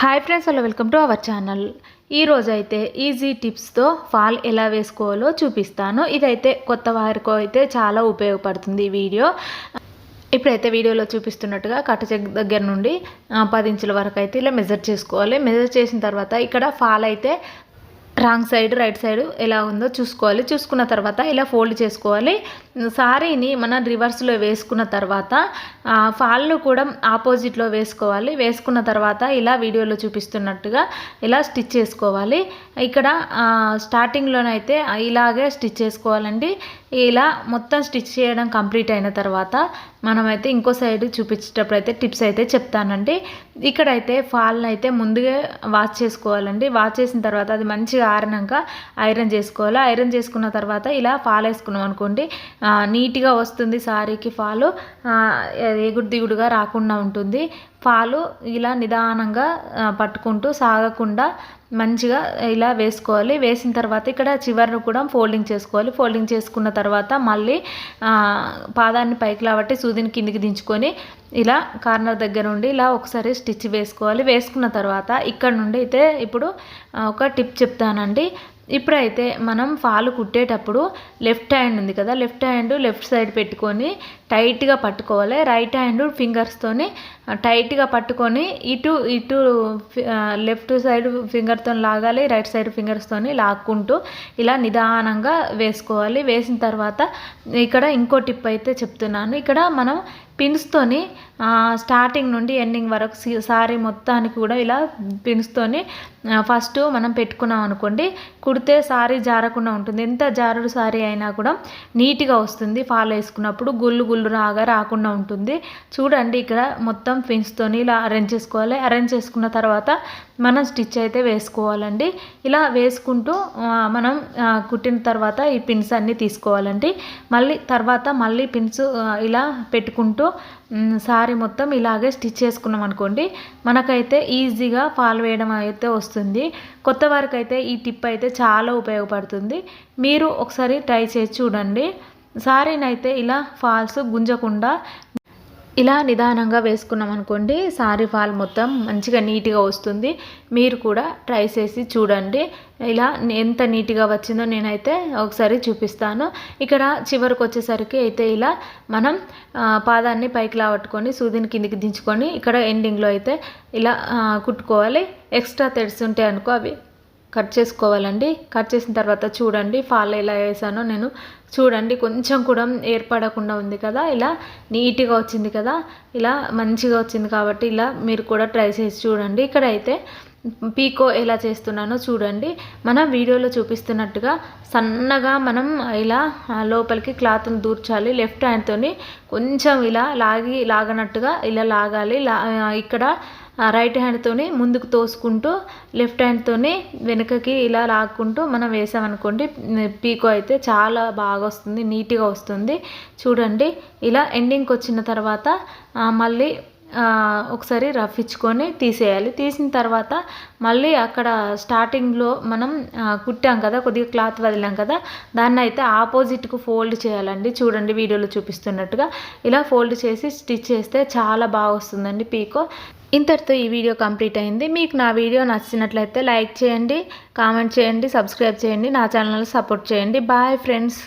Hi friends hello welcome to our channel ఈరోజు అయితే easy టిప్స్తో ఫాల్ ఎలా వేసుకోవాలో చూపిస్తాను. ఇదైతే కొత్త వారికి అయితే చాలా ఉపయోగపడుతుంది ఈ వీడియో. ఇప్పుడైతే వీడియోలో చూపిస్తున్నట్టుగా కట్ట చెక్ దగ్గర నుండి పది ఇంచుల వరకు అయితే ఇలా మెజర్ చేసుకోవాలి. మెజర్ చేసిన తర్వాత ఇక్కడ ఫాల్ అయితే రాంగ్ సైడ్ రైట్ సైడ్ ఎలా ఉందో చూసుకోవాలి. చూసుకున్న తర్వాత ఇలా ఫోల్డ్ చేసుకోవాలి. సారీని మనం రివర్స్లో వేసుకున్న తర్వాత ఫాల్ను కూడా ఆపోజిట్లో వేసుకోవాలి. వేసుకున్న తర్వాత ఇలా వీడియోలో చూపిస్తున్నట్టుగా ఇలా స్టిచ్ చేసుకోవాలి. ఇక్కడ స్టార్టింగ్లోనైతే ఇలాగే స్టిచ్ చేసుకోవాలండి. ఇలా మొత్తం స్టిచ్ చేయడం కంప్లీట్ అయిన తర్వాత మనమైతే ఇంకో సైడ్ చూపించేటప్పుడు అయితే టిప్స్ అయితే చెప్తానండి. ఇక్కడైతే ఫాల్ని అయితే ముందుగా వాష్ చేసుకోవాలండి. వాష్ చేసిన తర్వాత అది మంచిగా ఆరినాక ఐరన్ చేసుకోవాలి. ఐరన్ చేసుకున్న తర్వాత ఇలా ఫాల్ వేసుకున్నాం అనుకోండి నీట్గా వస్తుంది సారీకి ఫాలు. ఎగుడు దిగుడుగా రాకుండా ఉంటుంది. ఫాలు ఇలా నిదానంగా పట్టుకుంటూ సాగకుండా మంచిగా ఇలా వేసుకోవాలి. వేసిన తర్వాత ఇక్కడ చివరిని కూడా ఫోల్డింగ్ చేసుకోవాలి. ఫోల్డింగ్ చేసుకున్న తర్వాత మళ్ళీ పాదాన్ని పైకి లాబట్టి సూదిని కిందికి దించుకొని ఇలా కార్నర్ దగ్గర నుండి ఇలా ఒకసారి స్టిచ్ వేసుకోవాలి. వేసుకున్న తర్వాత ఇక్కడ నుండి అయితే ఇప్పుడు ఒక టిప్ చెప్తానండి. ఇప్పుడైతే మనం ఫాలు కుట్టేటప్పుడు లెఫ్ట్ హ్యాండ్ ఉంది కదా లెఫ్ట్ హ్యాండ్ లెఫ్ట్ సైడ్ పెట్టుకొని టైట్గా పట్టుకోవాలి. రైట్ హ్యాండ్ ఫింగర్స్తోని టైట్గా పట్టుకొని ఇటు ఇటు లెఫ్ట్ సైడ్ ఫింగర్తో లాగాలి రైట్ సైడ్ ఫింగర్స్తోని లాక్కుంటూ ఇలా నిదానంగా వేసుకోవాలి. వేసిన తర్వాత ఇక్కడ ఇంకో టిప్ అయితే చెప్తున్నాను. ఇక్కడ మనం పిన్స్తోని స్టార్టింగ్ నుండి ఎండింగ్ వరకు సారీ మొత్తానికి కూడా ఇలా పిన్స్తోని ఫస్ట్ మనం పెట్టుకున్నాం అనుకోండి కుడితే సారీ జారకుండా ఉంటుంది. ఎంత జారుడు సారీ అయినా కూడా నీట్గా వస్తుంది. ఫాలో వేసుకున్నప్పుడు గుళ్ళు గుళ్ళు రాగా రాకుండా ఉంటుంది. చూడండి ఇక్కడ మొత్తం పిన్స్తోని ఇలా అరేంజ్ చేసుకోవాలి. అరేంజ్ చేసుకున్న తర్వాత మనం స్టిచ్ అయితే వేసుకోవాలండి. ఇలా వేసుకుంటూ మనం కుట్టిన తర్వాత ఈ పిన్స్ అన్నీ తీసుకోవాలండి. మళ్ళీ తర్వాత మళ్ళీ పిన్స్ ఇలా పెట్టుకుంటూ సారీ మొత్తం ఇలాగే స్టిచ్ చేసుకున్నాం అనుకోండి మనకైతే ఈజీగా ఫాల్ వేయడం అయితే వస్తుంది. కొత్త వారికి అయితే ఈ టిప్ అయితే చాలా ఉపయోగపడుతుంది. మీరు ఒకసారి ట్రై చేసి చూడండి. సారీనైతే ఇలా ఫాల్స్ గుంజకుండా ఇలా నిదానంగా వేసుకున్నాం అనుకోండి సారీ ఫాల్ మొత్తం మంచిగా నీట్గా వస్తుంది. మీరు కూడా ట్రై చేసి చూడండి. ఇలా ఎంత నీట్గా వచ్చిందో నేనైతే ఒకసారి చూపిస్తాను. ఇక్కడ చివరికి వచ్చేసరికి అయితే ఇలా మనం పాదాన్ని పైకి లావట్టుకొని సూదిని కిందికి దించుకొని ఇక్కడ ఎండింగ్లో అయితే ఇలా కుట్టుకోవాలి. ఎక్స్ట్రా థ్రెడ్స్ ఉంటాయి అనుకో అవి. కట్ చేసుకోవాలండి. కట్ చేసిన తర్వాత చూడండి ఫాల్ ఎలా వేసానో నేను. చూడండి కొంచెం కూడా ఏర్పడకుండా ఉంది కదా. ఇలా నీట్గా వచ్చింది కదా. ఇలా మంచిగా వచ్చింది కాబట్టి ఇలా మీరు కూడా ట్రై చేసి చూడండి. ఇక్కడైతే పీకో ఎలా చేస్తున్నానో చూడండి. మన వీడియోలో చూపిస్తున్నట్టుగా సన్నగా మనం ఇలా లోపలికి క్లాత్ని దూర్చాలి. లెఫ్ట్ హ్యాండ్తోని కొంచెం ఇలా లాగి లాగనట్టుగా ఇలా లాగాలి. లా ఇక్కడ రైట్ హ్యాండ్తోనే ముందుకు తోసుకుంటూ లెఫ్ట్ హ్యాండ్తోనే వెనుకకి ఇలా లాక్కుంటూ మనం వేసామనుకోండి పీకో అయితే చాలా బాగా వస్తుంది నీట్గా వస్తుంది. చూడండి ఇలా ఎండింగ్కి వచ్చిన తర్వాత మళ్ళీ ఒకసారి రఫ్ ఇచ్చుకొని తీసేయాలి. తీసిన తర్వాత మళ్ళీ అక్కడ స్టార్టింగ్లో మనం కుట్టాం కదా కొద్దిగా క్లాత్ వదిలాం కదా దాన్ని అయితే ఆపోజిట్కు ఫోల్డ్ చేయాలండి. చూడండి వీడియోలో చూపిస్తున్నట్టుగా. ఇలా ఫోల్డ్ చేసి స్టిచ్ చేస్తే చాలా బాగా వస్తుందండి పీకో. ఇంతటితో ఈ వీడియో కంప్లీట్ అయింది. మీకు నా వీడియో నచ్చినట్లయితే లైక్ చేయండి కామెంట్ చేయండి సబ్స్క్రైబ్ చేయండి నా ఛానల్ సపోర్ట్ చేయండి. Bye friends.